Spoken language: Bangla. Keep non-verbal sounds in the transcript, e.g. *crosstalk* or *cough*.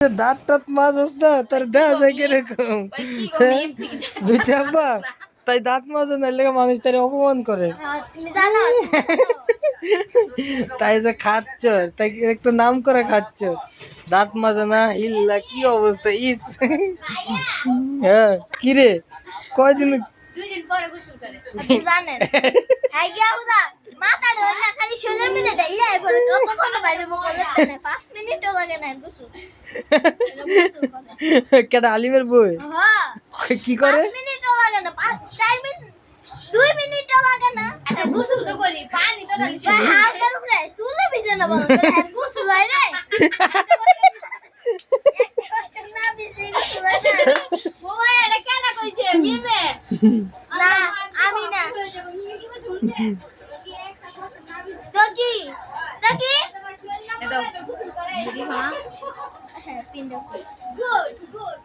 দাঁত টাত মাজস না তার দেওয়া যায় কীরকম? দুই চাপা? তাই দাঁত মাজে না লেগে মানুষ তার অপমান করে। তাই যে খাচ্ছ তাই একটু নাম করে খাচ্ছ। দাঁত মাজে না ইল্লা কি অবস্থা ইস। হ্যাঁ কিরে? কয়দিন দুই দিন পরে গোসল করে জানেন। *laughs* হ্যাঁ মাথা ধরে না খালি শরীরের মধ্যে ডাইলা পরে ততক্ষণ বাইরে মুখ পাঁচ মিনিটও লাগে না গোসল কেটা আলিমের বই কি করে মিনিটও লাগে না চার মিনিট দুই মিনিটও লাগে না আচ্ছা গোসল তো করি পানি তো ঢালি ভাই উপরে চুলে ভিজে না বলো গোসল হয় রে না ভিজে গোসল না। মোবাইল এটা কেন কইছে মিমে না আমি না তো কি তো কি এটা দেখি হ্যাঁ তিনটা। Good good